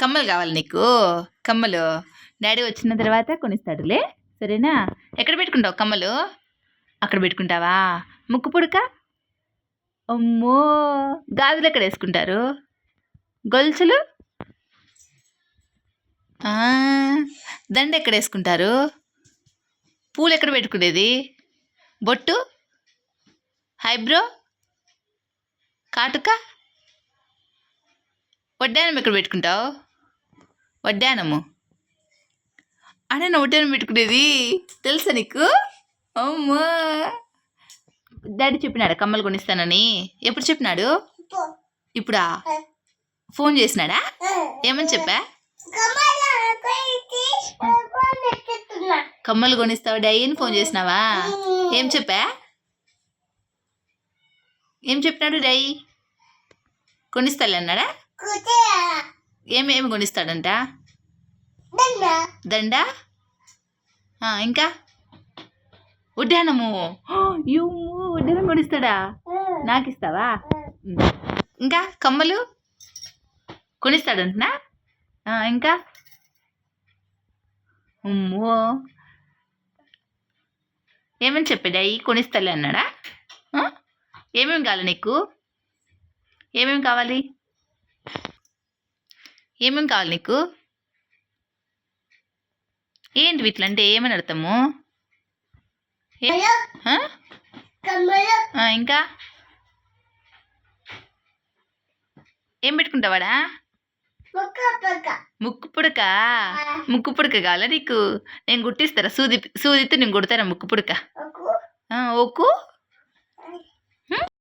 కమ్మలు కావాలి నీకు. కమ్మలు. డాడీ వచ్చిన తర్వాత కొనిస్తాడులే. సరేనా? ఎక్కడ పెట్టుకుంటావు కమ్మలు? అక్కడ పెట్టుకుంటావా? ముక్కు పుడక? అమ్మో! గాజులు ఎక్కడ వేసుకుంటారు? గొలుసులు? దండ ఎక్కడ వేసుకుంటారు? పూలు ఎక్కడ పెట్టుకునేది? బొట్టు? హైబ్రో? కాటుక? వడ్డానం ఎక్కడ పెట్టుకుంటావు? వడ్డానము. అనే నా వడ్డానం పెట్టుకునేది తెలుసా నీకు? అమ్మా! డాడీ చెప్పినాడు కమ్మలు కొనిస్తానని? ఎప్పుడు చెప్పినాడు? ఇప్పుడా. ఫోన్ చేసినాడా? ఏమని చెప్పా? కమ్మలు కొనిస్తావు డాడీ అని ఫోన్ చేసినావా? ఏం చెప్పా? ఏం చెప్పినాడు డాడీ? కొనిస్తాలే అన్నాడా? ఏమేమి కొనిస్తాడంట? దండ. ఇంకా? ఉడ్డానము. యూము ఉడ్డానం కొనిస్తాడా? నాకు ఇస్తావా. ఇంకా? కమ్మలు? కొనిస్తాడంటున్నా ఆ, ఇంకా? అమ్మో. ఏమని చెప్పాడాయి కొనిస్తాలే అన్నాడా? ఏమేమి కావాలి నీకు? ఏమేమి కావాలి? ఏమేమి కావాలి నీకు? ఏంటి వీటిలంటే ఏమని అర్థము? ఇంకా? ఏం పెట్టుకుంటావాడా? ముక్కు పుడక. ముక్కు పుడక? కావాలా నీకు? నేను గుట్టిస్తారా సూది సూదితో నేను కుడతారా ముక్కు పుడక? ఓకు